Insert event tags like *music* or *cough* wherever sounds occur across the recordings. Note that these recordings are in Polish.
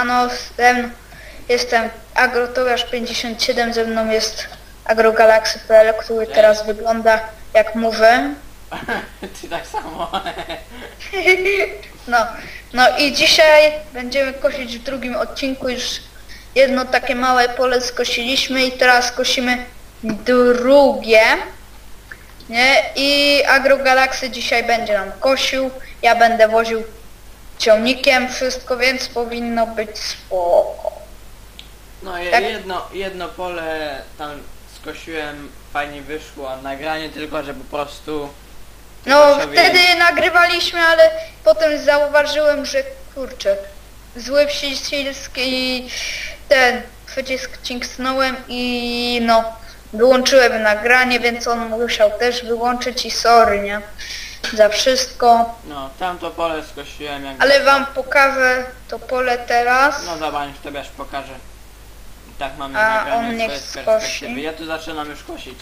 siemano, jestem, jestem agrotowarz57, ze mną jest agrogalaxy.pl, który teraz wygląda jak mówię. *laughs* Ty tak samo. *laughs* No, no i dzisiaj będziemy kosić w drugim odcinku już jedno takie małe pole skosiliśmy i teraz kosimy drugie. Nie? I Agrogalaxy dzisiaj będzie nam kosił, ja będę woził ciągnikiem wszystko, więc powinno być spoko. No je- Tak. jedno, jedno pole tam skosiłem, fajnie wyszło, nagranie tylko, że po prostu... No wtedy nagrywaliśmy, ale potem zauważyłem, że kurczę, zły przycisk i ten przycisk cinknąłem i no wyłączyłem nagranie, więc on musiał też wyłączyć i sorry, nie? Za wszystko. No, tamto pole skosiłem jak... Ale wam pokażę to pole teraz. No dobra, niech tobie aż pokażę. I tak mamy A, nagrane on niech swoje z skosi. perspektywy. Ja tu zaczynam już kosić.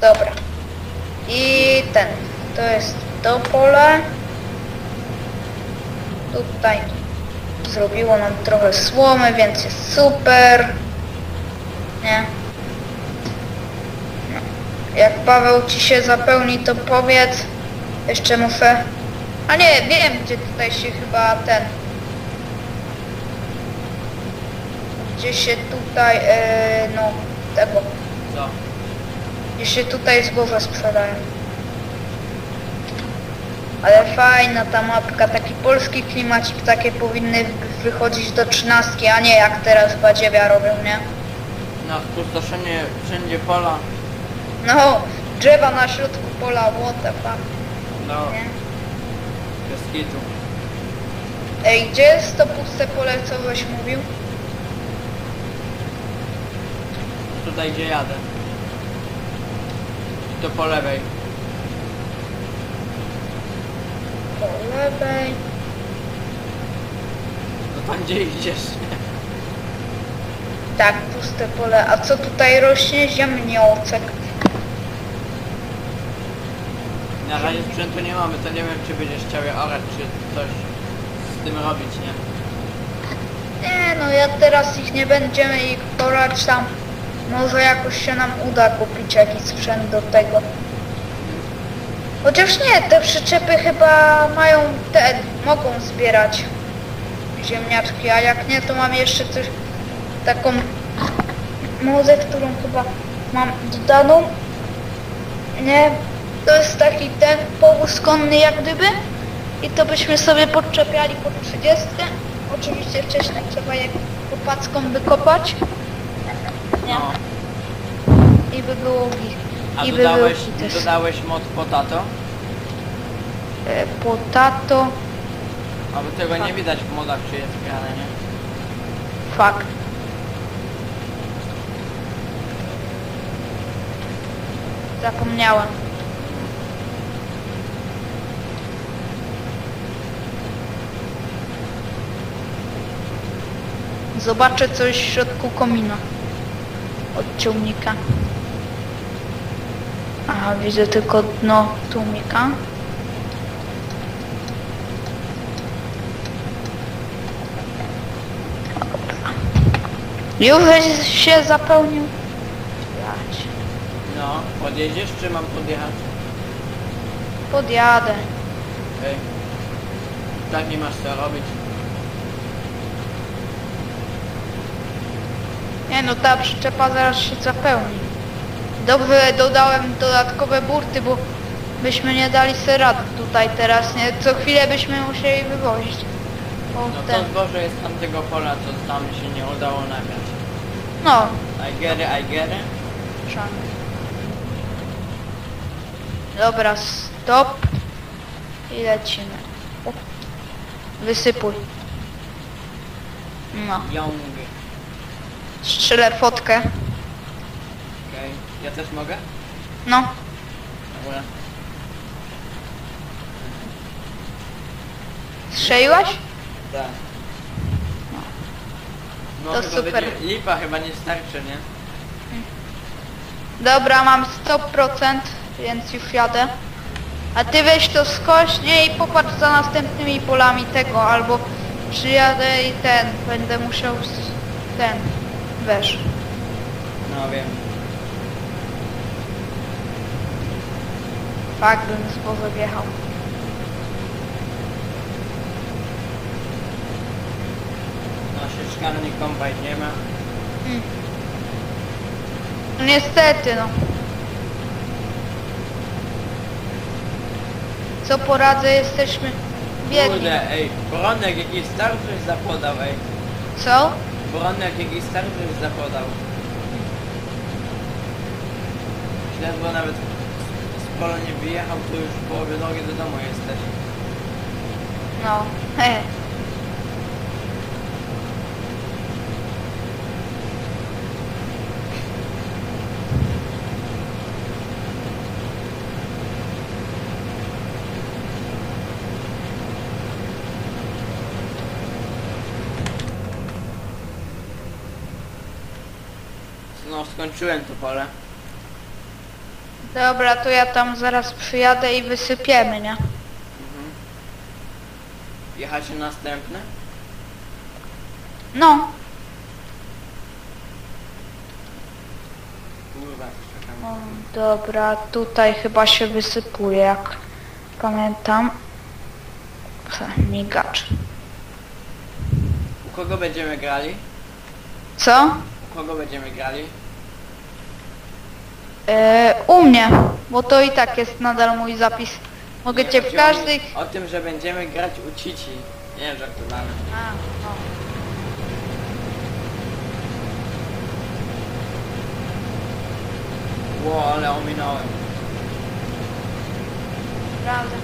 Dobra. I ten. To jest to pole. Tutaj zrobiło nam trochę słomy, więc jest super. Nie? Jak Paweł ci się zapełni, to powiedz. Jeszcze muszę... A nie, wiem gdzie tutaj się chyba ten... Gdzie się tutaj, e, no, tego... Co? Gdzie się tutaj zboże sprzedają. Ale fajna ta mapka, taki polski klimacik, takie powinny wy- wychodzić do trzynastki, a nie jak teraz badziewia robią, nie? Na spustoszenie wszędzie pola. No, drzewa na środku pola, what the fuck, No, nie? bez kitu. Ej, gdzie jest to puste pole, co żeś mówił? Tutaj gdzie jadę. To po lewej. Po lewej. No tam gdzie idziesz. Tak, puste pole. A co tutaj rośnie? Ziemniocek. Na razie sprzętu nie mamy, to nie wiem czy będziesz chciał je orać, czy coś z tym robić, nie? Nie no, ja teraz ich nie będziemy ich porać tam. Może jakoś się nam uda kupić jakiś sprzęt do tego. Chociaż nie, te przyczepy chyba mają te, mogą zbierać ziemniaczki, a jak nie, to mam jeszcze coś, taką mozę, którą chyba mam dodaną. Nie, to jest taki ten powóz konny jak gdyby i to byśmy sobie podczepiali pod 30. Oczywiście wcześniej trzeba je kopacką wykopać. Nie. No. I by było git. A I by dodałeś, było też dodałeś mod potato? e, potato. A bo tego nie Tak. widać w modach czy jest grane, nie? Fuck. Zapomniałem. Zobaczę coś w środku komina. Od ciągnika. Aha, widzę tylko dno tłumika. Już się zapełnił. No, podjedziesz czy mam podjechać? Podjadę. Ej. Tak nie masz co robić. Nie no, ta przyczepa zaraz się zapełni. Dobrze dodałem dodatkowe burty, bo byśmy nie dali sobie rady tutaj teraz, nie? Co chwilę byśmy musieli wywozić. O, No to ten. zboże jest tamtego pola, co tam się nie udało nagrać. No, get it. szanowni. Dobra, stop. I lecimy. O. Wysypuj. No. Strzelę fotkę. Okej. Ja też mogę? No, Dobra. strzeliłaś? Tak. No To chyba super. Będzie, lipa chyba nie starczy, nie? Dobra, mam 100%, więc już jadę. A ty weź to skoś, nie i popatrz za następnymi polami tego, albo Przyjadę i ten, będę musiał ten, wiesz. No wiem. Tak bym z poza wjechał. No sieczkarni kombajn nie ma. Mm. No Niestety, no. Co poradzę, jesteśmy biedni. Kurde, ej, Boronek jakiś star coś zapodał, ej. Co? Boronek jakiś star coś zapodał. Ledwo nawet z- pola nie wyjechał, to już w połowie drogi do domu jesteś. No, No skończyłem to pole. Dobra, to ja tam zaraz przyjadę i wysypiemy, nie? Mhm. Jechać następne? No. Kurwa, czekam. O, dobra, tutaj chyba się wysypuje, jak pamiętam. Ha, Migacz. U kogo będziemy grali? Co? U kogo będziemy grali? E, u mnie, bo to i tak jest nadal mój zapis. Mogę Nie, cię w chodziło każdej... mi O tym, że będziemy grać u Cici. Nie, żartowałem. A, no. Ło, ale ominąłem. Prawda.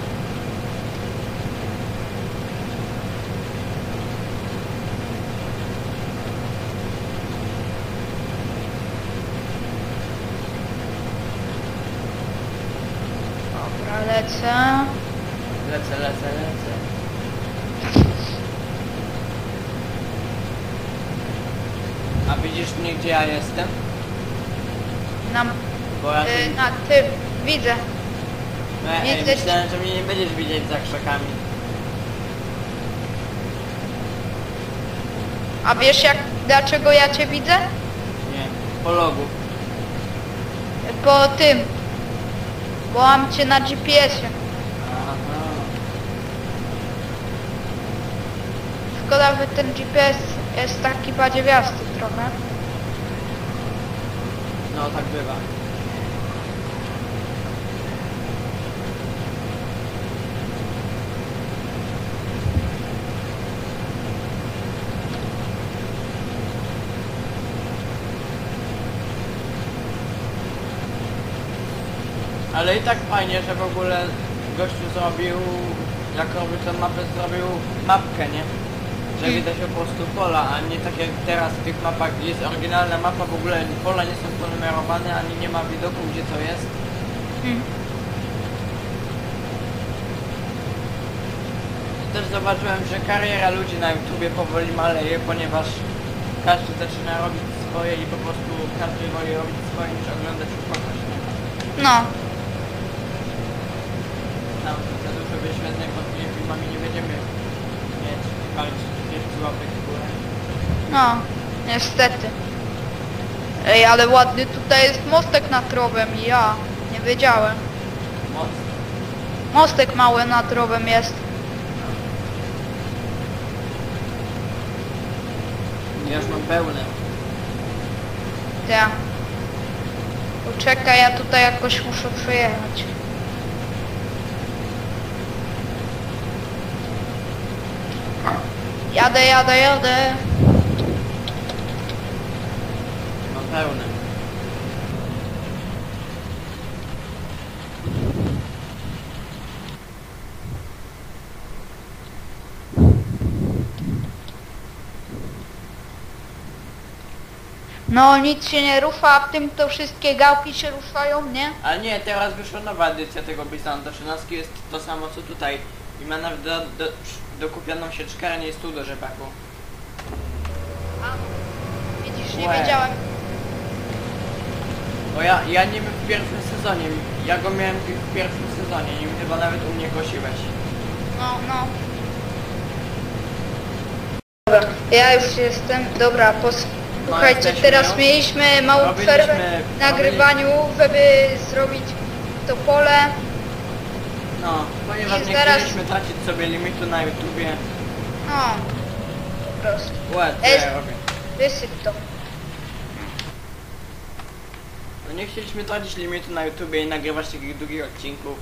Dobra, lecę. Lecę, lecę, lecę. A widzisz mnie, gdzie ja jestem? Na, Bo ja... y, na tym, widzę. E, ej, widzę- myślałem, że mnie nie będziesz widzieć za krzakami. A wiesz jak, dlaczego ja cię widzę? Nie, po logu. Po tym. Bo mam cię na GPS-ie. Szkoda, że ten GPS jest taki badziewiasty trochę. No, tak bywa. Ale i tak fajnie, że w ogóle gościu zrobił, jak robił tę mapę, zrobił mapkę, nie? Że widać po prostu pola, a nie tak jak teraz w tych mapach, gdzie jest oryginalna mapa, w ogóle pola nie są ponumerowane, ani nie ma widoku, gdzie to jest. Hmm. Też zauważyłem, że kariera ludzi na YouTubie powoli maleje, ponieważ każdy zaczyna robić swoje i po prostu każdy woli robić swoje niż oglądać kogoś. No, Tam za dużo wyświetleń pod tymi filmami nie będziemy mieć walczyć 30 łapek w górę. no, niestety. Ej, ale ładny tutaj jest mostek nad rowem i ja nie wiedziałem. Moc. Mostek mały nad rowem jest. Ja już mam pełne. Ja. Poczekaj, ja tutaj jakoś muszę przejechać. Jadę, jadę, jadę. Mam pełne. No nic się nie rusza, a w tym to wszystkie gałki się ruszają, nie? Ale nie, teraz wyszła nowa edycja tego do 13 jest to samo co tutaj. I ma nawet do, do, dokupioną sieczkarnię i stół do rzepaku. A, widzisz, nie Łe. wiedziałem. Bo ja, ja nie wiem w pierwszym sezonie, ja go miałem w pierwszym sezonie, nie wiem, chyba nawet u mnie kosiłeś. No, no. Dobra, ja już jestem. Dobra, posłuchajcie, jesteśmy teraz mieliśmy małą Robiliśmy- przerwę w nagrywaniu, żeby zrobić to pole. No, ponieważ I nie zaraz- chcieliśmy tracić sobie limitu na YouTubie. No, po prostu. Łe, co ja robię? Wysyp to. No nie chcieliśmy tracić limitu na YouTubie i nagrywać takich długich odcinków.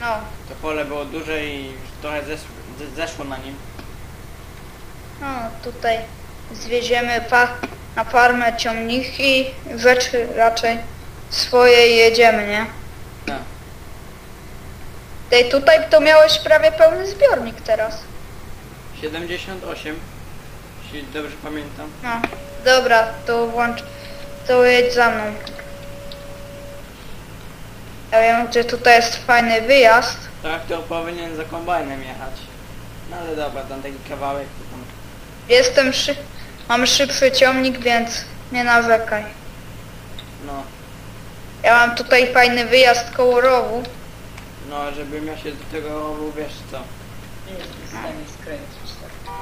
No, To pole było duże i trochę zes ze- zeszło na nim. no tutaj zwieziemy fa na farmę ciągniki, rzeczy raczej swoje i jedziemy, nie? Tak. Tej tutaj to miałeś prawie pełny zbiornik teraz. 78, jeśli dobrze pamiętam. No, dobra, to włącz, to jedź za mną. Ja wiem, że tutaj jest fajny wyjazd. Traktor powinien za kombajnem jechać. No ale dobra, tam taki kawałek to tam... Jestem szy mam szybszy ciągnik, więc nie narzekaj. No, Ja mam tutaj fajny wyjazd koło rowu. No żebym ja się do tego robił, wiesz co. Nie jesteś w stanie skręcić tak.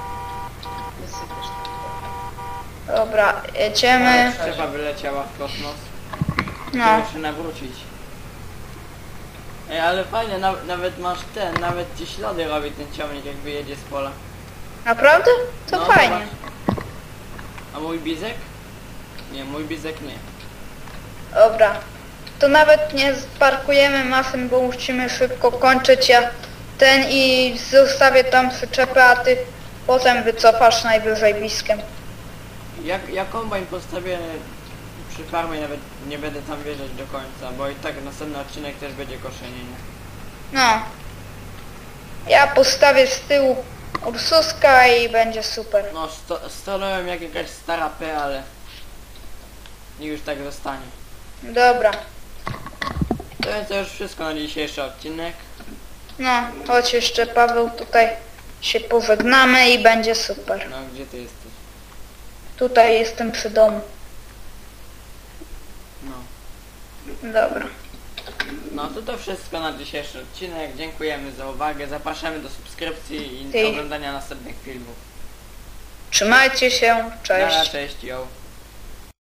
Wysypiesz tak. Dobra, jedziemy. Trzeba wyleciała w kosmos. No, Muszę nawrócić. Ej, ale fajnie, na, nawet masz ten, nawet ci ślady robi ten ciągnik jak wyjedzie z pola. naprawdę? To No, fajnie. zobacz. A mój bizek? Nie, mój bizek nie. Dobra. To nawet nie parkujemy maszyn, bo musimy szybko kończyć. Ja ten i zostawię tam przyczepę, a ty potem wycofasz najwyżej bliskiem. Jak, ja kombajn postawię przy farmie, nawet nie będę tam wjeżdżać do końca, bo i tak następny odcinek też będzie koszenie, nie? No. Ja postawię z tyłu Ursuska i będzie super. No, sto, stanąłem jak jakaś stara P, ale... I już tak zostanie. Dobra. To to już wszystko na dzisiejszy odcinek. No, chodź jeszcze Paweł, tutaj się pożegnamy i będzie super. No, gdzie ty jesteś? Tutaj jestem przy domu. No. Dobra. No to to wszystko na dzisiejszy odcinek. Dziękujemy za uwagę. Zapraszamy do subskrypcji i Ty. oglądania następnych filmów. Trzymajcie się, Cześć. cześć. Cześć, yo.